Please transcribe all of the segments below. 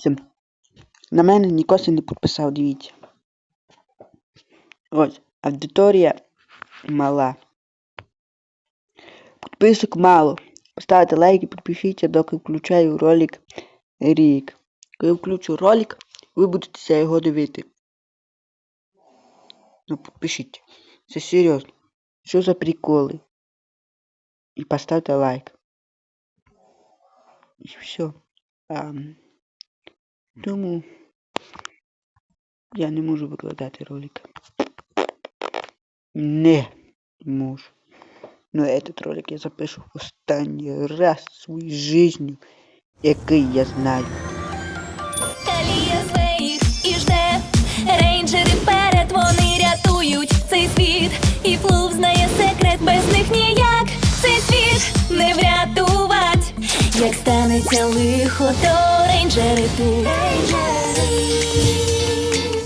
підписуйтеся. На мене нікоси не підписав, дивіться. Ось, аудиторія мала. Підписок мало. Поставте лайк і підпишіться, доки включаю ролик рік. Коли включу ролик, ви будете його дивити. Ну, підпишіть. Це серйозно. Що за приколи? І поставте лайк. І все. А, тому я не можу викладати ролик. Не можу. Но этот ролик я запишу в останній раз в своїй житті, який я знаю. Станеться лихо, то рейнджери тут.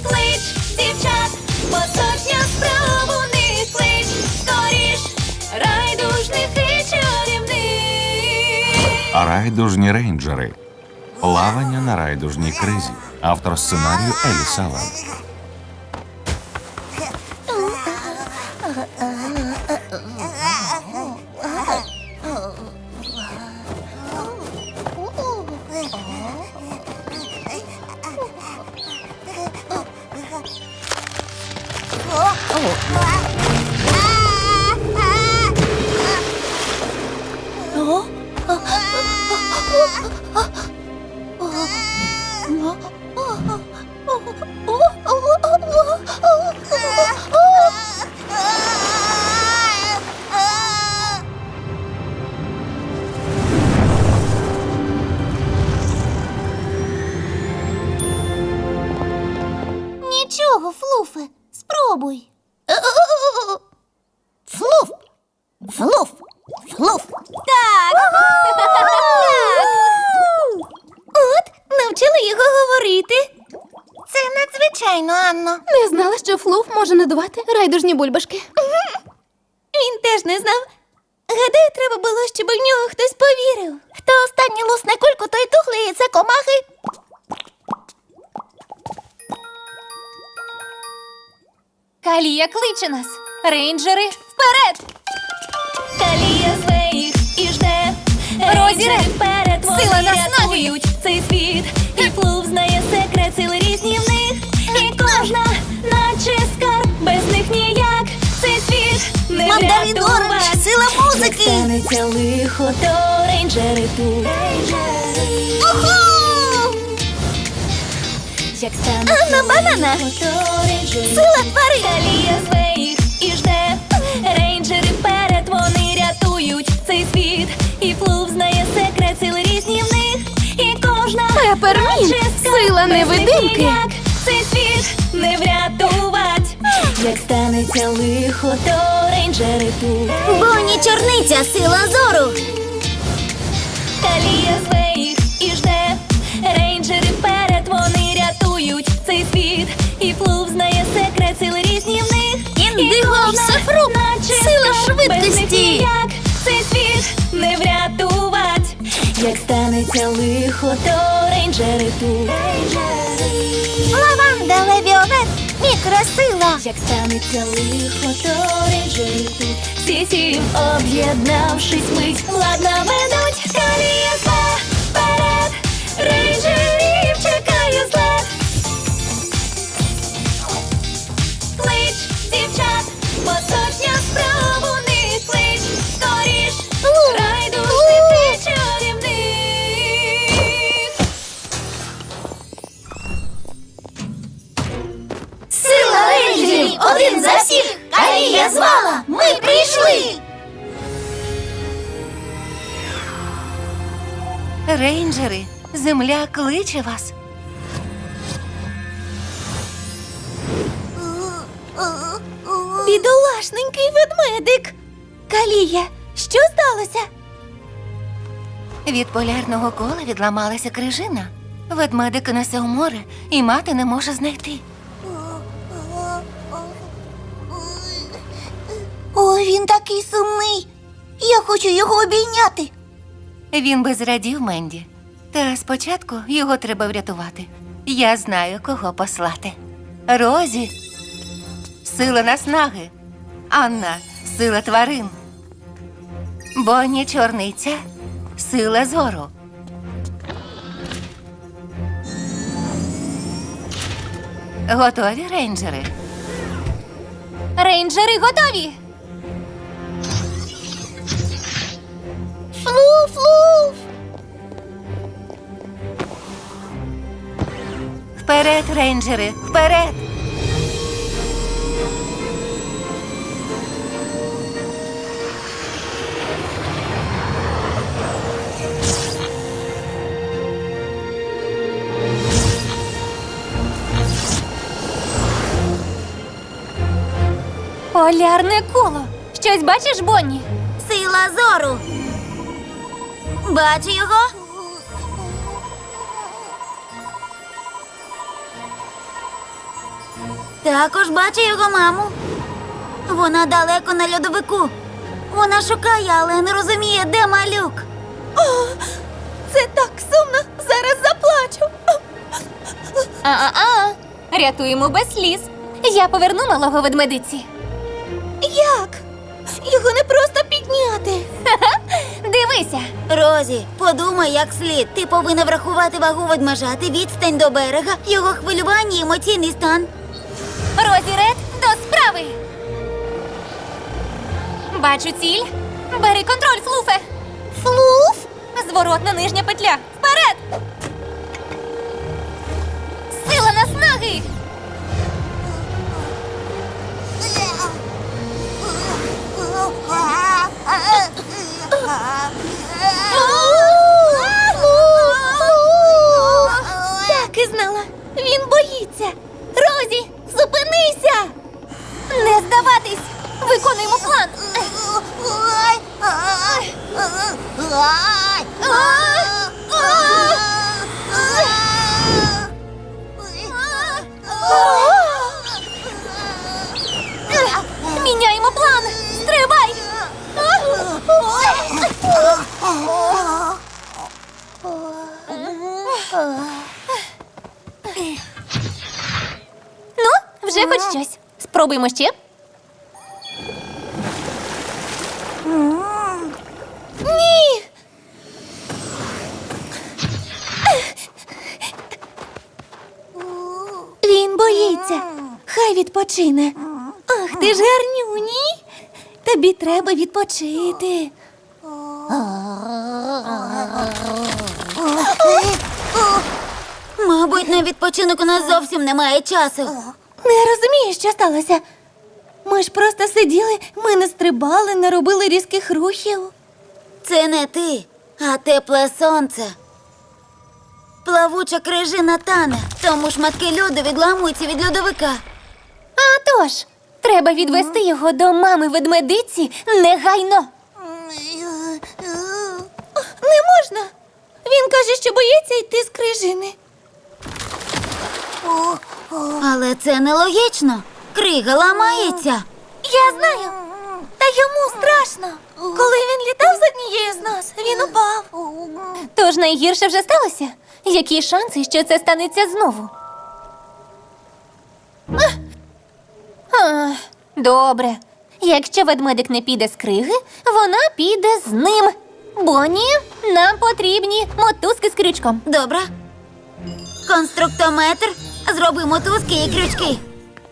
Клич дівчат, бо сотня справ у них клич скоріш, райдужних і чарівних. Райдужні рейнджери. Плавання на райдужній кризі. Автор сценарію Елі Салан. 哦，Це надзвичайно, Анно. Не знала, що флуф може надувати райдужні бульбашки. Він теж не знав. Гадаю, треба було, щоб в нього хтось повірив. Хто останній лусне кульку, той тухлий, і це комахи. Калія кличе нас. Рейнджери вперед! Калія своїх Мандарин оранж, сила музики. станеться лихо, то рейнджери тут. Уху! Як станеться Анна банана. лихо, то рейнджери Сила тварин. Калія своїх і жде. Рейнджери вперед, вони рятують цей світ. І флув знає секрет, сили різні в них. І кожна Пепермінт, сила невидимки. Цей світ не врятувать. Як станеться лихо, то рейнджери тут. Боні чорниця, сила зору. Калія своїх і жде. Рейнджери вперед, вони рятують цей світ. І флув знає секрет, сили різні в них. Індиго, І кожна, сила швидкості. ніяк Цей світ не врятувать. Як станеться лихо, то рейнджери тут. Мікросила. Як станеться лихо, то рейнджери. Всі сім об'єднавшись, мить ладно ведуть. Калія земля кличе вас. Бідолашненький ведмедик. Калія, що сталося? Від полярного кола відламалася крижина. Ведмедик несе у море, і мати не може знайти. О, він такий сумний. Я хочу його обійняти. Він би зрадів Менді. Та спочатку його треба врятувати. Я знаю, кого послати. Розі сила наснаги. Анна сила тварин. Бонні чорниця сила зору. Готові рейнджери? Рейнджери готові. Флуф, Вперед, рейнджери, вперед! Полярне коло. Щось бачиш, Бонні? Сила зору. Бачу його. Також бачу його маму. Вона далеко на льодовику. Вона шукає, але не розуміє, де малюк. О, це так сумно. Зараз заплачу. А-а-а. Рятуємо без сліз. Я поверну малого ведмедиці. Як? Його не просто підняти. Дивися. Розі, подумай як слід. Ти повинна врахувати вагу ведмежати, відстань до берега, його хвилювання і емоційний стан. Розі Ред до справи. Бачу ціль. Бери контроль, Флуфе. Флуф? Зворотна нижня петля. Вперед! Сила наснаги! Здаватись! Виконуємо план! Міняємо план! Стривай! Ну, вже хоч щось. Спробуємо ще. Ні. Він боїться. Хай відпочине. Ах, ти ж гарнюні. Тобі треба відпочити. Мабуть, на відпочинок у нас зовсім немає часу. Не розумію, що сталося. Ми ж просто сиділи, ми не стрибали, не робили різких рухів. Це не ти, а тепле сонце. Плавуча крижина тане, тому шматки льоду відламуються від льодовика. А тож, треба відвести його до мами ведмедиці негайно. Не можна. Він каже, що боїться йти з крижини. Але це нелогічно. Крига ламається. Я знаю. Та йому страшно. Коли він літав з однією з нас, він упав. Тож найгірше вже сталося. Які шанси, що це станеться знову? Ах, Добре. Якщо ведмедик не піде з криги, вона піде з ним. Бонні, нам потрібні мотузки з крючком. Добре. Конструктометр. Зроби мотузки і крючки.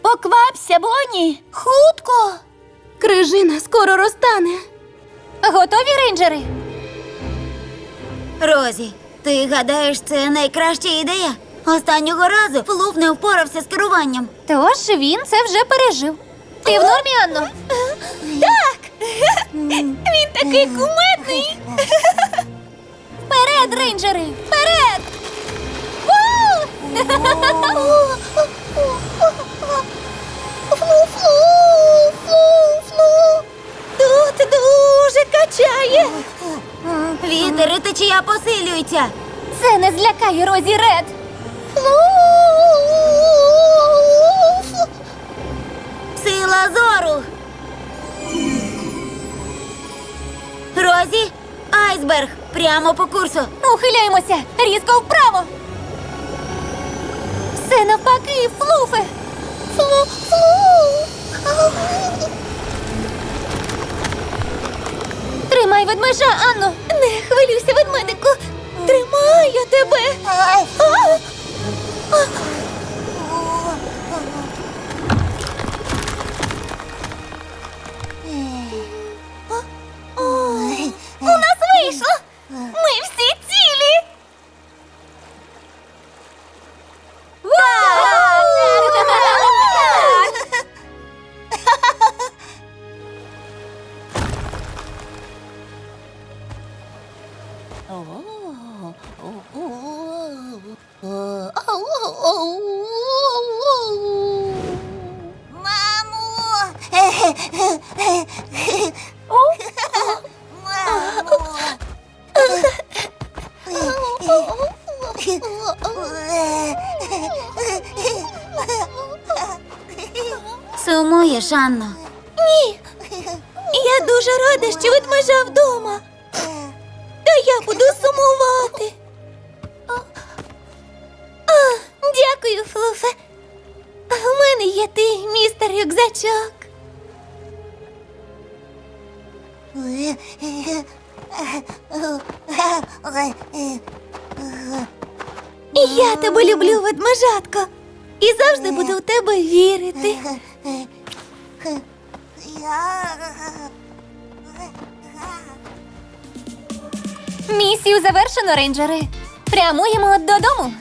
Поквапся, Бонні. Хутко. Крижина скоро розтане. Готові рейнджери? Розі, ти гадаєш, це найкраща ідея? Останнього разу Флуф не впорався з керуванням. Тож він це вже пережив. Ти в нормі, Анно? Так! Він такий кумедний. Вперед, рейнджери! Вперед! Вітер і течія посилюються. Це не злякає Розі Ред. Сила зору. Розі, айсберг. Прямо по курсу. Ухиляємося! Різко вправо! Все навпаки, флуфе! Флу, Тримай ведмежа, Анно! Не хвилюйся, ведмедику! Тримаю тебе! А! Сумуєш, Анно. Ні. Я дуже рада, що ведмежа вдома. Буду сумувати. А, дякую, Флуфе. У мене є ти, містер рюкзачок. Я тебе люблю, ведмежатко. І завжди буду в тебе вірити. Місію завершено, рейнджери. Прямуємо додому.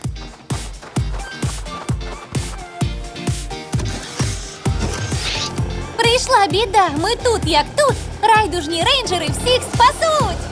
Прийшла біда. Ми тут, як тут. Райдужні рейнджери всіх спасуть.